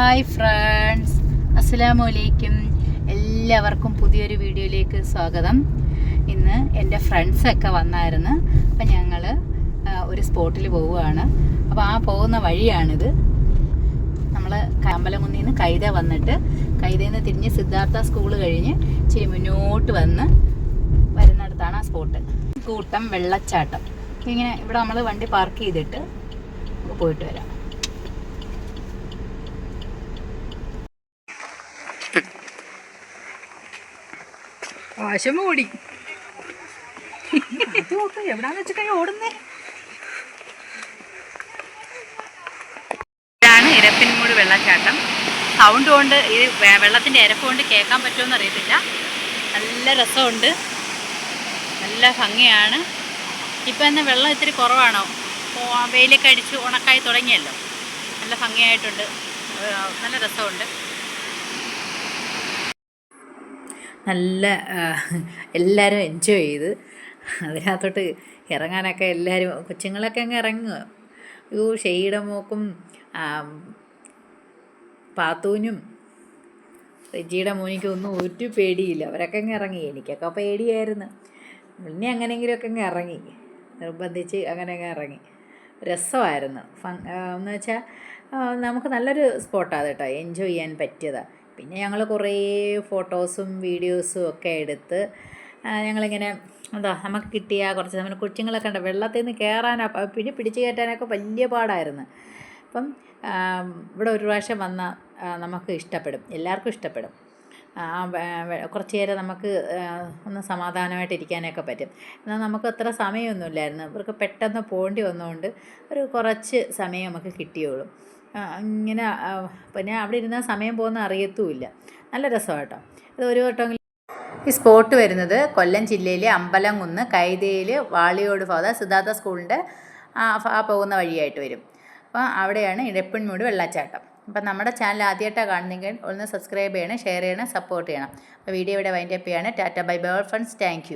Hi friends അസ്സലാമു അലൈക്കും എല്ലാവർക്കും പുതിയൊരു വീഡിയോയിലേക്ക് സ്വാഗതം. ഇന്ന് എന്റെ ഫ്രണ്ട്സൊക്കെ വന്നായിരുന്നു. അപ്പം ഞങ്ങൾ ഒരു സ്പോട്ടിൽ പോവുകയാണ്. അപ്പോൾ ആ പോകുന്ന വഴിയാണിത്. നമ്മൾ അമ്പലമുന്നിൽ നിന്ന് കൈത വന്നിട്ട് കൈതയിൽ നിന്ന് തിരിഞ്ഞ് സിദ്ധാർത്ഥ സ്കൂൾ കഴിഞ്ഞ് ഇച്ചിരി മുന്നോട്ട് വന്ന് വരുന്നിടത്താണ് ആ സ്പോട്ട് കൂട്ടം വെള്ളച്ചാട്ടം. ഇങ്ങനെ ഇവിടെ നമ്മൾ വണ്ടി പാർക്ക് ചെയ്തിട്ട് പോയിട്ട് വരാം. ആശം ഓടി. എവിടാന്ന് വെച്ചിട്ടുണ്ടെങ്കിൽ ഓടുന്നേ? ഇതാണ് ഇരപ്പിൻമൂട് വെള്ളച്ചാട്ടം. സൗണ്ട് കൊണ്ട് ഈ വെള്ളത്തിന്റെ വെള്ളത്തിന്റെ ഇരപ്പ് കൊണ്ട് കേൾക്കാൻ പറ്റുമെന്ന് അറിയത്തില്ല. നല്ല രസമുണ്ട്. നല്ല ഭംഗിയാണ്. ഇപ്പം തന്നെ വെള്ളം ഇത്തിരി കുറവാണോ? വെയിലൊക്കെ അടിച്ച് ഉണക്കായി തുടങ്ങിയല്ലോ. നല്ല ഭംഗിയായിട്ടുണ്ട്. നല്ല രസമുണ്ട്. നല്ല എല്ലാവരും എൻജോയ് ചെയ്ത് അതിനകത്തോട്ട് ഇറങ്ങാനൊക്കെ എല്ലാവരും കൊച്ചുങ്ങളൊക്കെ അങ്ങ് ഇറങ്ങുക. യോ ഷെയ്യുടെ മോക്കും പാത്തൂനും റെജിയുടെ മോനിക്കും ഒന്നും ഒരു പേടിയില്ല. അവരൊക്കെ അങ്ങ് ഇറങ്ങി. എനിക്കൊക്കെ പേടിയായിരുന്നു. പിന്നെ അങ്ങനെയെങ്കിലുമൊക്കെ അങ്ങ് ഇറങ്ങി. നിർബന്ധിച്ച് അങ്ങനെ അങ്ങ് ഇറങ്ങി. രസമായിരുന്നു. ഫങ് എന്ന് വെച്ചാൽ നമുക്ക് നല്ലൊരു സ്പോട്ടാണ് കേട്ടോ. എൻജോയ് ചെയ്യാൻ പറ്റിയതാണ് പിന്നെ ഞങ്ങൾ കുറേ ഫോട്ടോസും വീഡിയോസും ഒക്കെ എടുത്ത് ഞങ്ങളിങ്ങനെ എന്താ നമുക്ക് കിട്ടിയ കുറച്ച് നമ്മുടെ കൊച്ചുങ്ങളൊക്കെ ഉണ്ട് വെള്ളത്തിൽ നിന്ന് കയറാൻ പിന്നെ പിടിച്ചു കയറ്റാനൊക്കെ വലിയ പാടായിരുന്നു. അപ്പം ഇവിടെ ഒരു പ്രാവശ്യം വന്നാൽ നമുക്ക് ഇഷ്ടപ്പെടും എല്ലാവർക്കും ഇഷ്ടപ്പെടും. കുറച്ച് നേരം നമുക്ക് ഒന്ന് സമാധാനമായിട്ട് ഇരിക്കാനൊക്കെ പറ്റും. എന്നാൽ നമുക്ക് അത്ര സമയമൊന്നുമില്ലായിരുന്നു ഇവർക്ക് പെട്ടെന്ന് പോകേണ്ടി വന്നുകൊണ്ട് ഒരു കുറച്ച് സമയം നമുക്ക് കിട്ടിയുള്ളൂ ഇങ്ങനെ പിന്നെ അവിടെ ഇരുന്ന സമയം പോകുന്ന അറിയത്തുമില്ല. നല്ല രസമാണ് കേട്ടോ ഇത് ഒരു വട്ടമെങ്കിലും ഈ സ്പോട്ട് വരുന്നത് കൊല്ലം ജില്ലയിലെ അമ്പലംകുന്ന് കൈതയിൽ വാളിയോട് ഫാദർ സിദ്ധാർത്ഥ സ്കൂളിന്റെ ആ പോകുന്ന വഴിയായിട്ട് വരും. അപ്പോൾ അവിടെയാണ് ഇടപ്പൻമൂട് വെള്ളച്ചാട്ടം. അപ്പം നമ്മുടെ ചാനൽ ആദ്യമായിട്ടാണ് കാണുന്നെങ്കിൽ ഒന്ന് സബ്സ്ക്രൈബ് ചെയ്യണം ഷെയർ ചെയ്യണം സപ്പോർട്ട് ചെയ്യണം. അപ്പോൾ വീഡിയോ ഇവിടെ വൈൻഡപ്പ് ചെയ്യാണ്. Tata bye bye friends. Thank